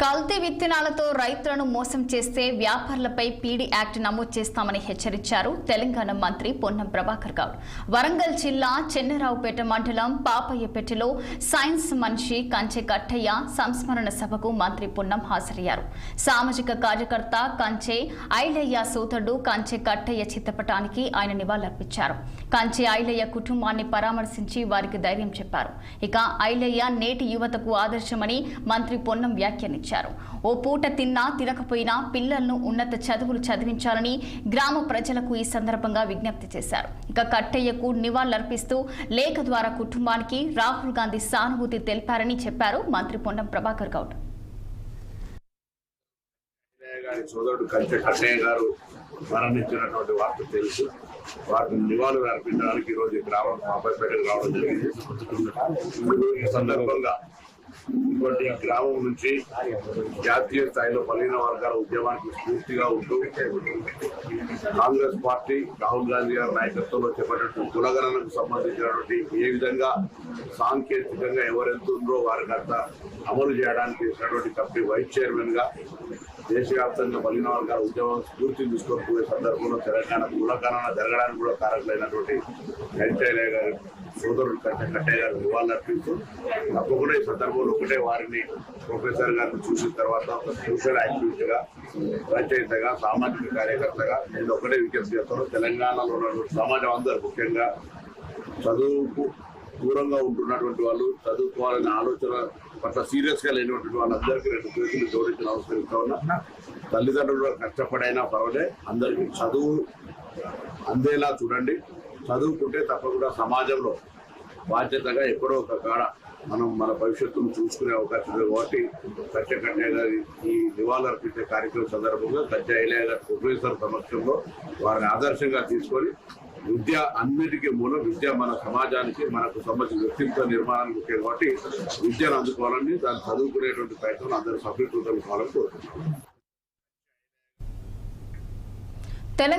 కల్తీ విత్తనాలతో రైతులను మోసం చేస్తే వ్యాపారులపై పీడీ యాక్ట్ నమోదు చేస్తామని హెచ్చరించారు తెలంగాణ మంత్రి పొన్నం ప్రభాకర్ గౌడ్. వరంగల్ జిల్లా చెన్నరావుపేట మండలం పాపయ్యపేటలో సైన్స్ మనిషి కంచె కట్టయ్య సంస్మరణ సభకు మంత్రి పొన్నం హాజరయ్యారు. సామాజిక కార్యకర్త కంచె ఐలయ్య సోదరుడు కంచె కట్టయ్య చిత్తపటానికి ఆయన నివాళులర్పించారు. కంచె ఐలయ్య కుటుంబాన్ని పరామర్శించి వారికి ధైర్యం చెప్పారు. ఇక ఐలయ్య నేటి యువతకు ఆదర్శమని మంత్రి పొన్నం వ్యాఖ్యానించారు. ఓ పూట తిన్నా తినకపోయినా పిల్లలను ఉన్నత చదువులు చదివించాలని గ్రామ ప్రజలకు ఈ సందర్భంగా విజ్ఞప్తి చేశారు. ఇక కట్టయ్యకు నివాళులర్పిస్తూ లేఖ ద్వారా కుటుంబానికి రాహుల్ గాంధీ సానుభూతి తెలిపారని చెప్పారు మంత్రి పొన్నం ప్రభాకర్ గౌడ్. గారి సోదరుడు కంచె కట్టయ్య గారు మరణించినటువంటి వార్త తెలుసు. వారిని నివాళులు అర్పించడానికి ఈరోజు గ్రామం పాపపేటకు రావడం జరిగింది. ఈ సందర్భంగా ఇటువంటి గ్రామం నుంచి జాతీయ స్థాయిలో బలహీన వర్గాల ఉద్యమానికి స్ఫూర్తిగా ఉంటూ కాంగ్రెస్ పార్టీ రాహుల్ గాంధీ గారి నాయకత్వంలో చేపట్టినటువంటి కులగణనకు సంబంధించినటువంటి ఏ విధంగా సాంకేతికంగా ఎవరెంతుందో వారికంతా అమలు చేయడానికి చేసినటువంటి కమిటీ వైస్ చైర్మన్గా దేశవ్యాప్తంగా బలిన వర్గాల ఉద్యమం స్ఫూర్తిని తీసుకొని పోయే సందర్భంలో తెలంగాణ కులగణన జరగడానికి కూడా కారకులైనటువంటి వెంకయ్య గారి సోదరుడు కంటే కట్టయ్య గారు నివాళులర్పిస్తూ తప్పకుండా ఈ సందర్భంలో ఒకటే వారిని ప్రొఫెసర్ గారిని చూసిన తర్వాత ఒక సోషల్ యాక్టివిస్ట్గా రచయితగా సామాజిక కార్యకర్తగా నేను ఒకటే విజ్ఞప్తి చేస్తాను. తెలంగాణలో ఉన్నటువంటి సమాజం అందరూ ముఖ్యంగా చదువుకు దూరంగా ఉంటున్నటువంటి వాళ్ళు చదువుకోవాలనే ఆలోచన పట్ల సీరియస్గా లేనటువంటి వాళ్ళందరికీ రెండు పేర్లు జోడించిన అవసరం ఉన్నా. తల్లిదండ్రులు కష్టపడైనా పర్వాలే. అందరికీ చదువు అందేలా చూడండి. చదువుకుంటే తప్పకుండా సమాజంలో బాధ్యతగా ఎక్కడో ఒక కాడ మనం మన భవిష్యత్తును చూసుకునే అవకాశం ఉంది కాబట్టి సత్య కన్య గారి ఈ నివాళులర్పించే కార్యక్రమం సందర్భంగా సత్య ఇలయ గారి ప్రొఫెసర్ సమక్షంలో వారిని ఆదర్శంగా తీసుకొని విద్య అన్నిటికీ మూలం విద్య మన సమాజానికి మనకు సంబంధించిన వ్యక్తిత్వ నిర్మాణానికి ముఖ్యం కాబట్టి విద్యను అందుకోవాలని దాన్ని చదువుకునేటువంటి ప్రయత్నం అందరూ సఫలీకృతం కావాలని కోరుతున్నాం